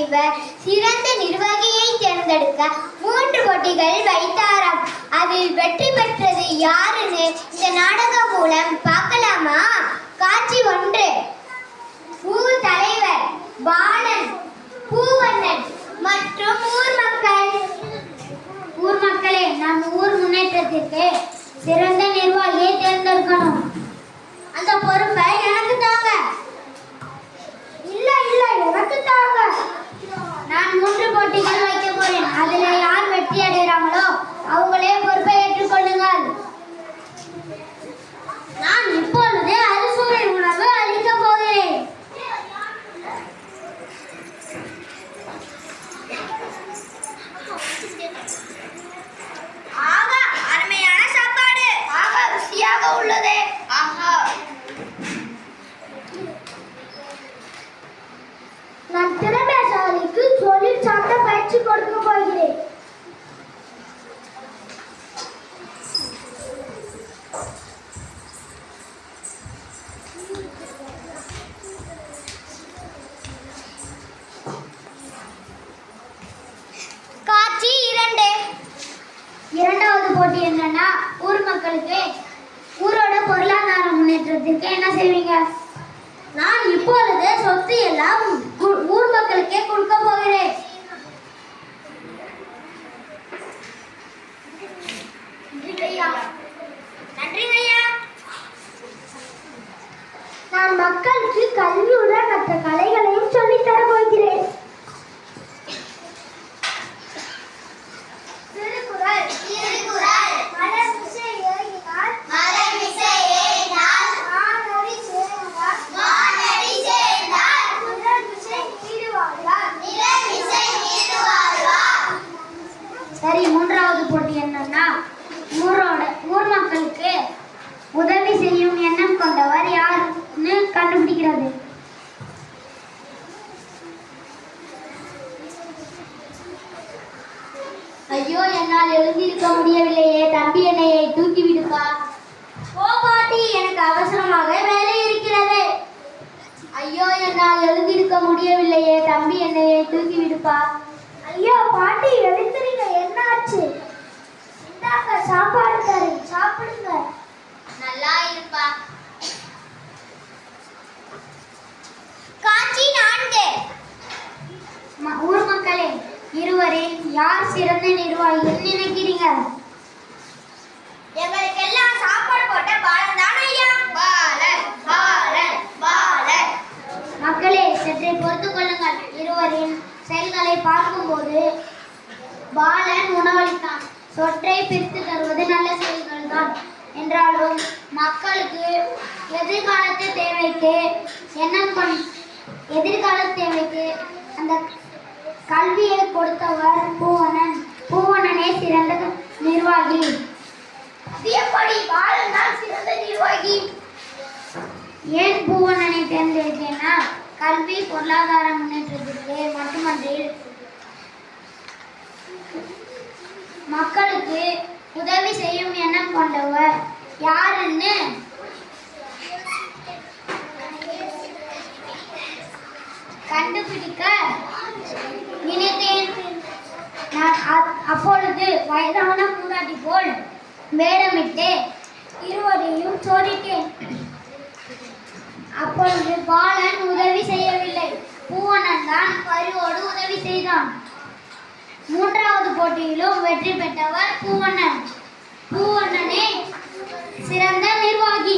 செய்வர் சிறந்த நிர்வாகியை தேர்ந்தெடுக்க மூன்று போட்டிகள் வைத்தாராம். அதில் வெற்றி பெற்றது யாருன்னு இந்த நாடகம் மூலம் பார்க்கலாமா? காட்சி ஒன்று. ஊர் தலைவர் பாலன் பூவண்ணன் மற்றும் ஊர் மக்கள். ஊர் மக்களே நம் ஊர் முன்னேற்றத்திற்கு சிறந்த ருசியாக உள்ளதே. ஆஹா. நான் திறமைசாலிக்கு தொழில் சார்ந்த பயிற்சி கொடுக்க போகிறேன். காட்சி இரண்டு. இரண்டாவது போட்டி என்னன்னா ஊர் மக்களுக்கு முன்னேற்றத்திற்கு என்ன செய்வீங்க? நான் இப்பொழுது சொத்து எல்லாம் ஊர் மக்களுக்கே கொடுக்க போகிறேன். நான் மக்களுக்கு கல்வியுடன் மற்ற கலைகளையும் சொல்லித் ஐயோ என்னால் எழுந்திருக்க முடியவில்லையே. தம்பி என்னையை தூக்கி விடுப்பா? ஓ பாட்டி. எனக்கு அவசரமாக வேலை இருக்கிறது. ஐயோ என்னால் எழுந்திருக்க முடியவில்லையே. தம்பி என்னையை தூக்கி விடுப்பா? ஐயோ பாட்டி எழுந்திருக்க என்னாச்சு? இந்தாங்க சாப்பாடு தரேன் சாப்பிடுங்க நல்லா இருப்பா காட்சி நான்கு ம- ஊர் மக்களே இருவரில் யார் சிறந்த நிர்வாகிகள் நினைக்கிறீங்க? எங்களுக்கெல்லாம் சாப்பாடு போட்ட பாலன் தானே ஐயா? பாலன் பாலன் பாலன். மக்களே சற்றே பொறுத்து கொள்ளுங்கள். இருவரின் செயல்களை பார்க்கும்போது பாலன் உணவளித்தான். சொற்றை பிரித்து தருவது நல்ல செயல்கள் தான் என்றாலும் மக்களுக்கு எதிர்காலத்து தேவைக்கு கொண் எதிர்கால தேவைக்கு அந்த கல்வியை கொடுத்தவர் பூவனன். பூவனனே சிறந்த நிர்வாகி. எப்படி பாலன் தான் சிறந்த நிர்வாகி. ஏன் பூவனனை தேர்ந்தெடுத்தேன்னா கல்வி பொருளாதார முன்னேற்றத்திற்கு மட்டுமன்றி மக்களுக்கு உதவி செய்யும் எண்ணம் கொண்டவர் யாருன்னு? கண்டுபிடிக்க வயதான மூதாட்டி போல் வேடமிட்டு இருவரையும் சோதித்தேன் அப்பொழுது பாலன் உதவி செய்யவில்லை. பூவனன் தான் பரிவோடு உதவி செய்தான். மூன்றாவது போட்டியிலும் வெற்றி பெற்றவர் பூவண்ணன். பூவண்ணனே சிறந்த நிர்வாகி.